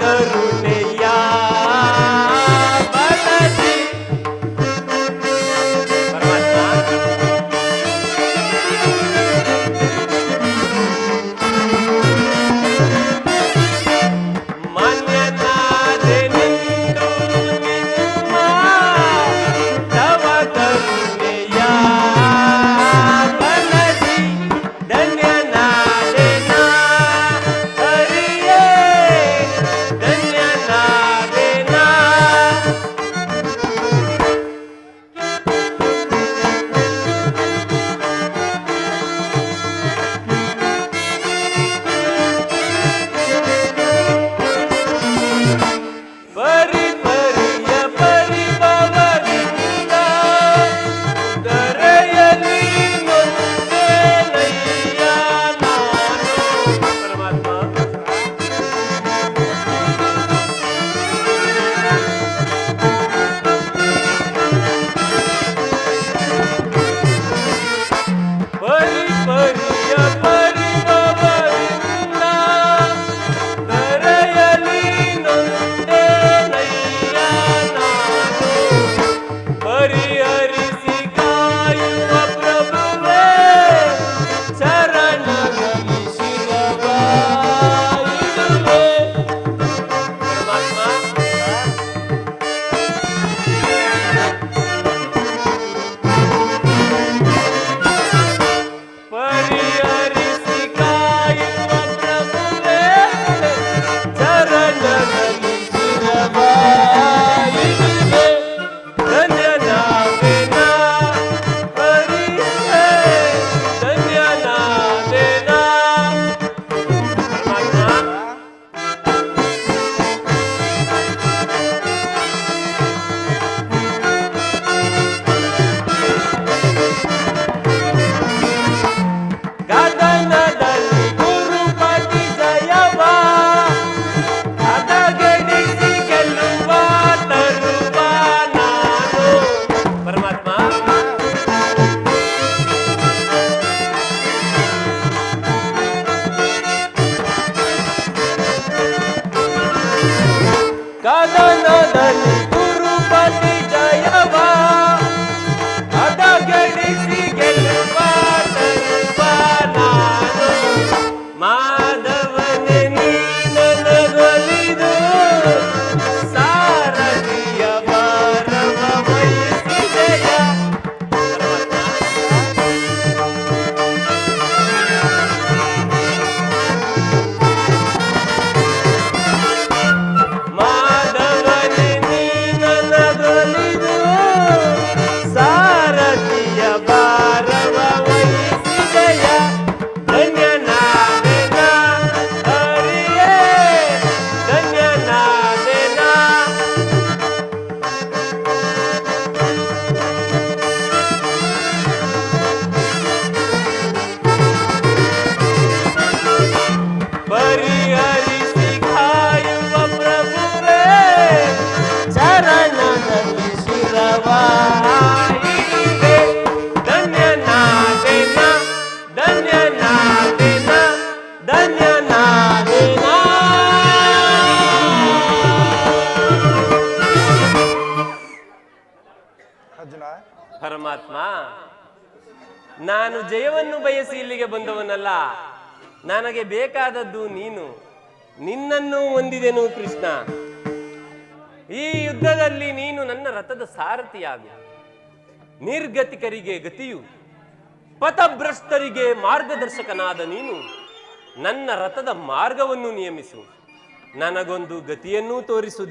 करूं ಪರಮಾತ್ಮ ನಾನು ಜಯವನ್ನು ಬಯಸಿ ಇಲ್ಲಿಗೆ ಬಂದವನಲ್ಲ. ನನಗೆ ಬೇಕಾದದ್ದು ನೀನು. ನಿನ್ನನ್ನು ಹೊಂದಿದೆನು ಕೃಷ್ಣ. ಈ ಯುದ್ಧದಲ್ಲಿ ನೀನು ನನ್ನ ರಥದ ಸಾರಥಿಯಾಗ. ನಿರ್ಗತಿಕರಿಗೆ ಗತಿಯು ಪಥಭ್ರಷ್ಟರಿಗೆ ಮಾರ್ಗದರ್ಶಕನಾದ ನೀನು. ನನ್ನ ರಥದ ಮಾರ್ಗವನ್ನು ನಿಯಮಿಸು. ನನಗೊಂದು ಗತಿಯನ್ನೂ ತೋರಿಸುವುದಿಲ್ಲ